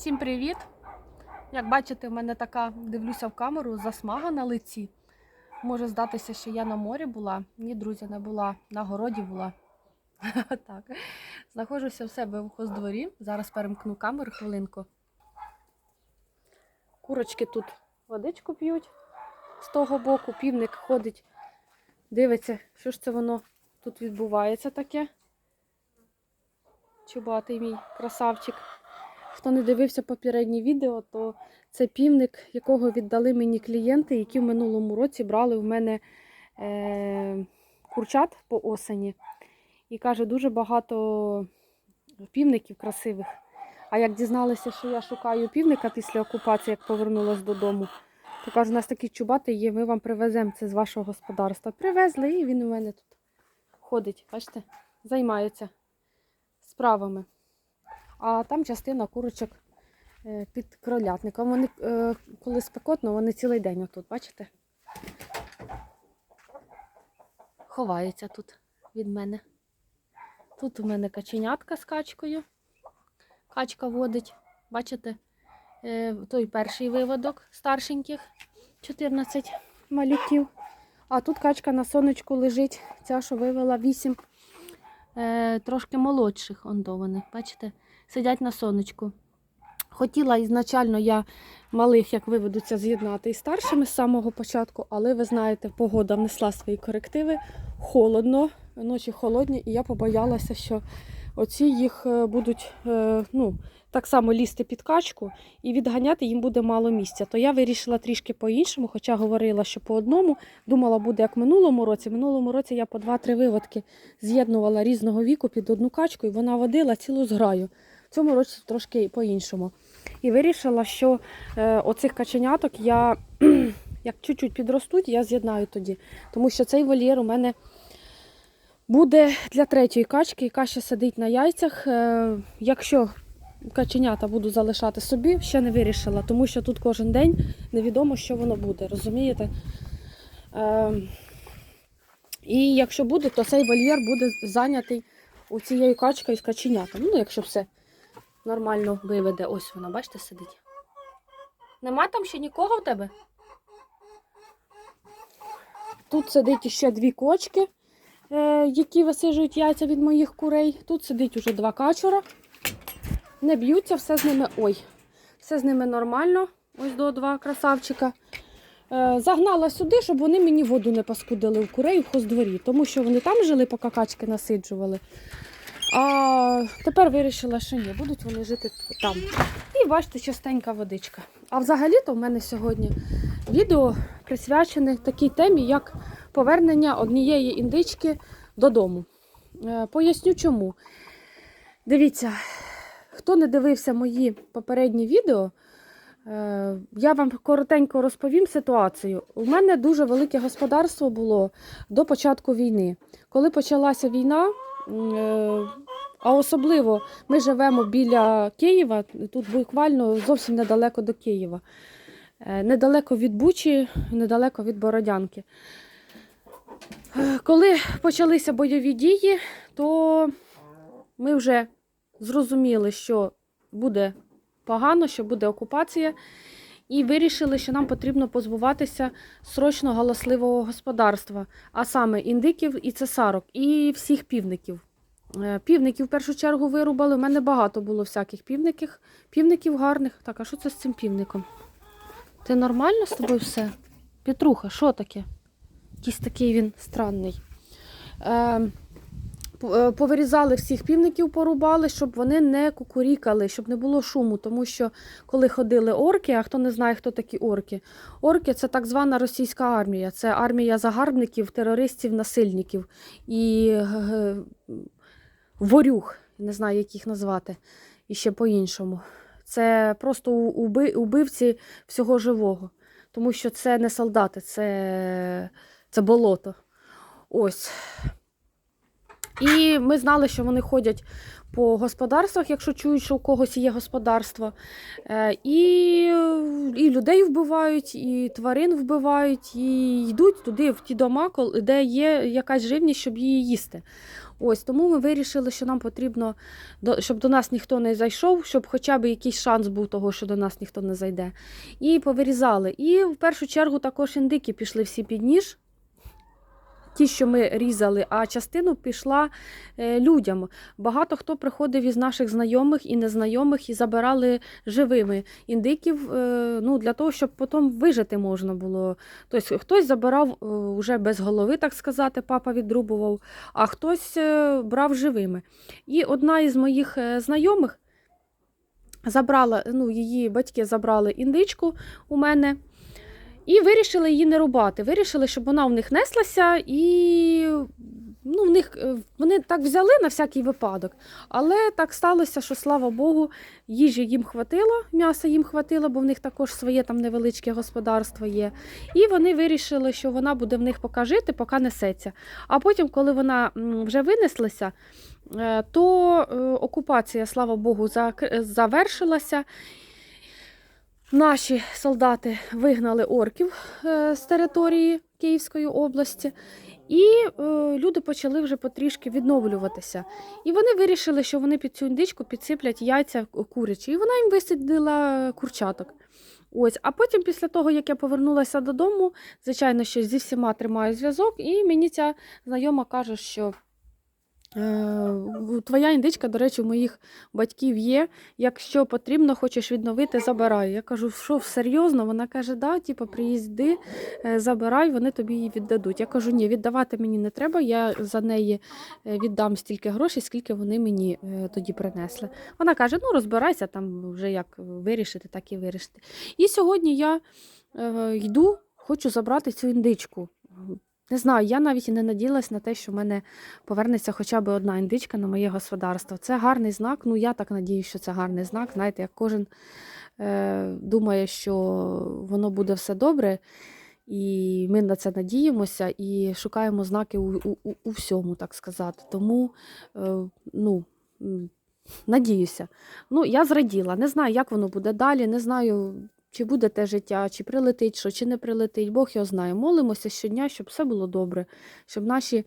Всім привіт! Як бачите, в мене така, дивлюся в камеру, засмага на лиці. Може здатися, що я на морі була. Ні, друзі, не була. На городі була. так. Знаходжуся в себе в хоздворі. Зараз перемкну камеру хвилинку. Курочки тут водичку п'ють з того боку. Півник ходить, дивиться, що ж це воно тут відбувається таке. Чубатий мій красавчик. Хто не дивився попереднє відео, то це півник, якого віддали мені клієнти, які в минулому році брали в мене е, курчат по осені. І каже, дуже багато півників красивих. А як дізналися, що я шукаю півника після окупації, як повернулася додому, то каже, у нас такий чубатий є, ми вам привеземо це з вашого господарства. Привезли, і він у мене тут ходить, бачите, займається справами. А там частина курочок е, під кролятником. Вони, е, коли спекотно, вони цілий день отут, бачите? Ховаються тут від мене. Тут у мене каченятка з качкою. Качка водить, бачите, е, той перший виводок старшеньких, 14 малюків. А тут качка на сонечку лежить, ця, що вивела 8 е, трошки молодших ондованих, бачите? Сидять на сонечку. Хотіла ізначально я малих, як виведуться, з'єднати із старшими з самого початку, але ви знаєте, погода внесла свої корективи. Холодно, ночі холодні, і я побоялася, що оці їх е, будуть е, ну, так само лізти під качку і відганяти їм буде мало місця. То я вирішила трішки по-іншому, хоча говорила, що по одному. Думала, буде як в минулому році. Минулому році я по 2-3 виводки з'єднувала різного віку під одну качку, і вона водила цілу зграю. Цьому році трошки по-іншому. І вирішила, що е, оцих каченяток я, як чуть-чуть підростуть, я з'єднаю тоді. Тому що цей вольєр у мене буде для третьої качки, яка ще сидить на яйцях. Е, якщо каченята буду залишати собі, ще не вирішила, тому що тут кожен день невідомо, що воно буде, розумієте? Е, і якщо буде, то цей вольєр буде зайнятий у цією качкою з каченятом. Ну, якщо все нормально виведе. Ось вона, бачите, сидить. Нема там ще нікого в тебе? Тут сидить ще дві кочки, е, які висижують яйця від моїх курей. Тут сидить уже два качура. Не б'ються, все з ними. Ой, все з ними нормально. Ось до два красавчика. Е, Загнала сюди, щоб вони мені воду не паскудили в курей в хоздворі, тому що вони там жили, поки качки насиджували. А тепер вирішила, що ні, будуть вони жити там. І бачите, частенька водичка. А взагалі-то в мене сьогодні відео присвячене такій темі, як повернення однієї індички додому. Е, Поясню чому. Дивіться, хто не дивився мої попередні відео, е, я вам коротенько розповім ситуацію. У мене дуже велике господарство було до початку війни. Коли почалася війна, Е, А особливо ми живемо біля Києва, тут буквально зовсім недалеко до Києва. Е, Недалеко від Бучі, недалеко від Бородянки. Е, Коли почалися бойові дії, то ми вже зрозуміли, що буде погано, що буде окупація, і вирішили, що нам потрібно позбуватися срочно галасливого господарства, а саме індиків і цесарок, і всіх півників. Е, Півників в першу чергу вирубали. У мене багато було всяких півників, півників гарних. Так, а що це з цим півником? Ти нормально з тобою все? Петруха, що таке? Якийсь такий він странний. Е, е, Повирізали всіх півників, порубали, щоб вони не кукурікали, щоб не було шуму. Тому що коли ходили орки, а хто не знає, хто такі орки, орки це так звана російська армія. Це армія загарбників, терористів, насильників і ворюг, не знаю, як їх назвати і ще по-іншому. Це просто уби- убивці всього живого, тому що це не солдати, це, це болото. Ось. І ми знали, що вони ходять по господарствах, якщо чують, що у когось є господарство. Е, І, і людей вбивають, і тварин вбивають, і йдуть туди, в ті дома, де є якась живність, щоб її їсти. Ось тому ми вирішили, що нам потрібно, щоб до нас ніхто не зайшов, щоб хоча б якийсь шанс був того, що до нас ніхто не зайде. І повирізали. І в першу чергу також індики пішли всі під ніж. Ті, що ми різали, а частину пішла е, людям. Багато хто приходив із наших знайомих і незнайомих і забирали живими індиків е, ну, для того, щоб потім вижити можна було. Тобто хтось забирав е, вже без голови, так сказати, папа відрубував, а хтось е, брав живими. І одна із моїх е, знайомих забрала, ну, її батьки забрали індичку у мене. І вирішили її не рубати. Вирішили, щоб вона в них неслася, і ну, в них, е, вони так взяли на всякий випадок. Але так сталося, що слава Богу, їжі їм хватило, м'яса їм хватило, бо в них також своє там невеличке господарство є. І вони вирішили, що вона буде в них поки жити, поки несеться. А потім, коли вона вже винеслася, е, то е, окупація, слава Богу, завершилася. Наші солдати вигнали орків е, з території Київської області, і е, люди почали вже потрішки відновлюватися. І вони вирішили, що вони під цю індичку підсиплять яйця курячі. І вона їм висадила курчаток. Ось, а потім, після того, як я повернулася додому, звичайно, що зі всіма тримаю зв'язок, і мені ця знайома каже, що. Е, Твоя індичка, до речі, у моїх батьків є. Якщо потрібно, хочеш відновити, забирай. Я кажу, що серйозно? Вона каже, да, типу, приїзди, е, забирай, вони тобі її віддадуть. Я кажу, ні, віддавати мені не треба, я за неї е, віддам стільки грошей, скільки вони мені тоді принесли. Вона каже: ну розбирайся, там вже як вирішити, так і вирішити. І сьогодні я йду, хочу забрати цю індичку. Не знаю, я навіть не надіялась на те, що в мене повернеться хоча б одна індичка на моє господарство. Це гарний знак. Ну, я так надію, що це гарний знак. Знаєте, як кожен е, думає, що воно буде все добре, і ми на це надіємося і шукаємо знаки у, у, у- у всьому, так сказати. Тому, е, ну. Надіюся. Ну, я зраділа. Не знаю, як воно буде далі. Не знаю, чи буде те життя, чи прилетить що, чи не прилетить. Бог його знає. Молимося щодня, щоб все було добре, щоб наші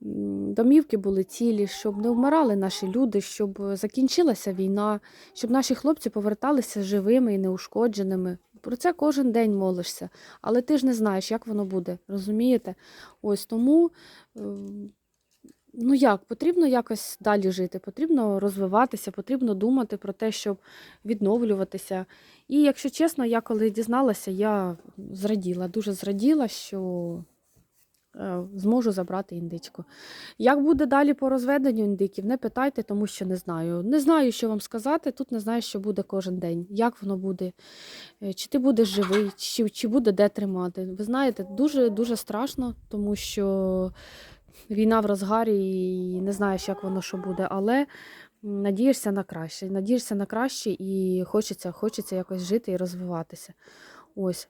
домівки були цілі, щоб не вмирали наші люди, щоб закінчилася війна, щоб наші хлопці поверталися живими і неушкодженими. Про це кожен день молишся, але ти ж не знаєш, як воно буде, розумієте? Ось тому. Ну як, потрібно якось далі жити, потрібно розвиватися, потрібно думати про те, щоб відновлюватися. І якщо чесно, я коли дізналася, я зраділа, дуже зраділа, що е, зможу забрати індичку. Як буде далі по розведенню індиків, не питайте, тому що не знаю. Не знаю, що вам сказати. Тут не знаю, що буде кожен день, як воно буде, е, чи ти будеш живий, чи, чи буде де тримати. Ви знаєте, дуже дуже страшно, тому що війна в розгарі і не знаєш, як воно що буде, але надієшся на краще. Надієшся на краще і хочеться, хочеться якось жити і розвиватися. Ось.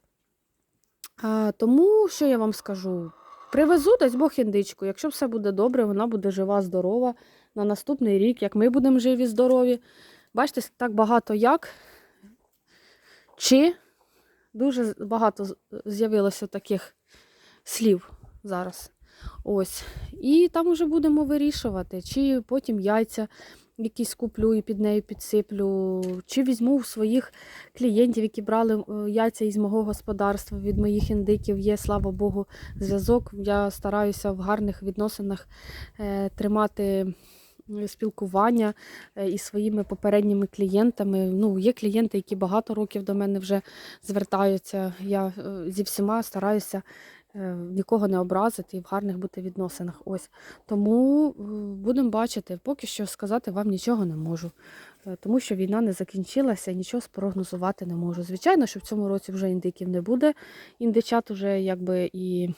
А, тому, що я вам скажу? Привезу, дасть Бог індичку. Якщо все буде добре, вона буде жива, здорова на наступний рік, як ми будемо живі, здорові. Бачите, так багато як. Чи дуже багато з'явилося таких слів зараз. Ось. І там вже будемо вирішувати, чи потім яйця якісь куплю і під нею підсиплю, чи візьму в своїх клієнтів, які брали е, яйця із мого господарства, від моїх індиків. Є, слава Богу, зв'язок. Я стараюся в гарних відносинах е, тримати спілкування е, із своїми попередніми клієнтами. Ну, є клієнти, які багато років до мене вже звертаються. Я зі всіма стараюся нікого не образити і в гарних бути відносинах. Ось тому е, будемо бачити. Поки що сказати вам нічого не можу, е, тому що війна не закінчилася нічого спрогнозувати не можу. Звичайно, що в цьому році вже індиків не буде. Індичат уже якби і.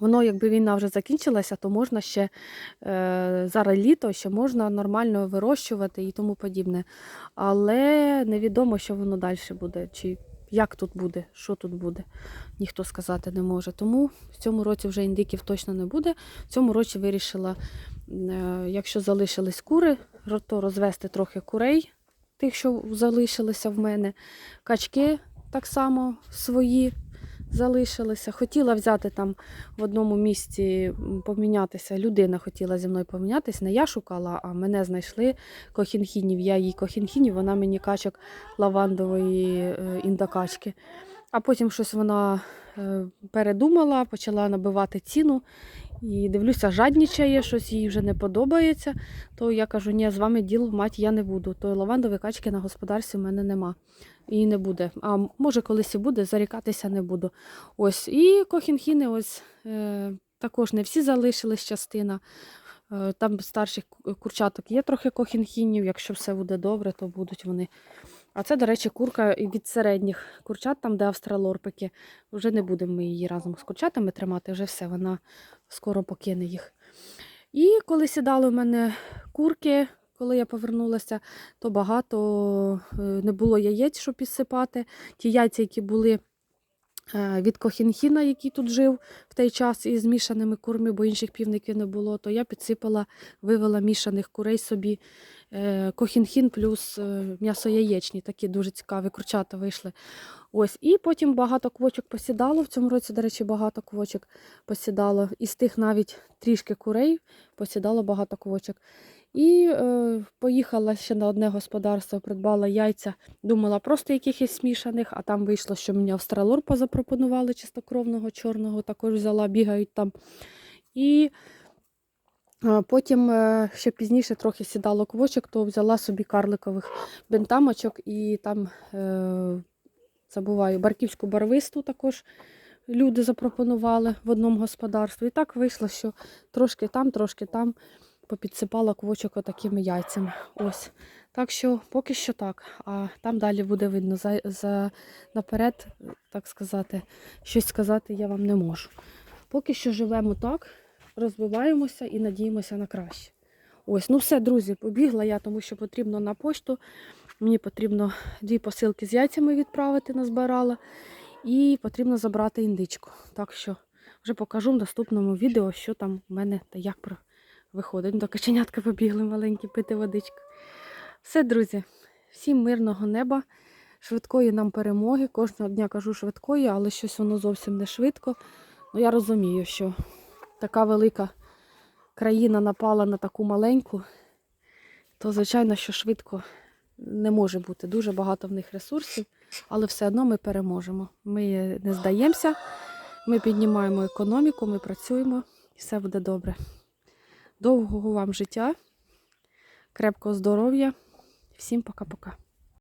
Воно, якби війна вже закінчилася, то можна ще е, зараз літо, ще можна нормально вирощувати і тому подібне. Але невідомо, що воно далі буде, чи як тут буде, що тут буде, ніхто сказати не може. Тому в цьому році вже індиків точно не буде. В цьому році вирішила, е, якщо залишились кури, то розвести трохи курей, тих, що залишилися в мене. Качки так само свої залишилися. Хотіла взяти там в одному місці помінятися. Людина хотіла зі мною помінятися. Не я шукала, а мене знайшли кохінхінів. Я їй кохінхінів, вона мені качок лавандової е, індокачки. А потім щось вона е, передумала, почала набивати ціну. І дивлюся, жаднічає, щось їй вже не подобається. То я кажу, ні, з вами діл мать я не буду. То лавандової качки на господарстві в мене нема. І не буде. А може колись і буде, зарікатися не буду. Ось. І кохінхіни ось е, також не всі залишились частина. Е, там старших курчаток є трохи кохінхінів. Якщо все буде добре, то будуть вони. А це, до речі, курка від середніх курчат, там, де австралорпики. Вже не будемо ми її разом з курчатами тримати, вже все, вона скоро покине їх. І коли сідали в мене курки, коли я повернулася, то багато е, не було яєць, щоб підсипати. Ті яйця, які були е, від кохінхіна, який тут жив в той час із мішаними курми, бо інших півників не було, то я підсипала, вивела мішаних курей собі. Е, Кохінхін плюс е, м'ясо яєчні, такі дуже цікаві курчата вийшли. Ось, і потім багато квочок посідало. В цьому році, до речі, багато квочок посідало. Із тих навіть трішки курей посідало багато квочок. І е, поїхала ще на одне господарство, придбала яйця. Думала просто якихось смішаних, а там вийшло, що мені австралор позапропонували чистокровного чорного, також взяла, бігають там. І потім е, ще пізніше трохи сідало квочок, то взяла собі карликових бентамочок і там е, забуваю, барківську барвисту також люди запропонували в одному господарстві. І так вийшло, що трошки там, трошки там попідсипала квочок отакими яйцями. Ось. Так що поки що так. А там далі буде видно. За, за, наперед, так сказати, щось сказати я вам не можу. Поки що живемо так, розвиваємося і надіємося на краще. Ось, ну все, друзі, побігла я, тому що потрібно на пошту. Мені потрібно дві посилки з яйцями відправити, назбирала. І потрібно забрати індичку. Так що вже покажу в наступному відео, що там в мене та як виходить. Ну, До каченятка побігли маленькі пити водичку. Все, друзі, всім мирного неба, швидкої нам перемоги. Кожного дня кажу швидкої, але щось воно зовсім не швидко. Ну, я розумію, що така велика країна напала на таку маленьку, то, звичайно, що швидко не може бути. Дуже багато в них ресурсів, але все одно ми переможемо. Ми не здаємося, ми піднімаємо економіку, ми працюємо і все буде добре. Довгого вам життя, крепкого здоров'я. Всім пока-пока.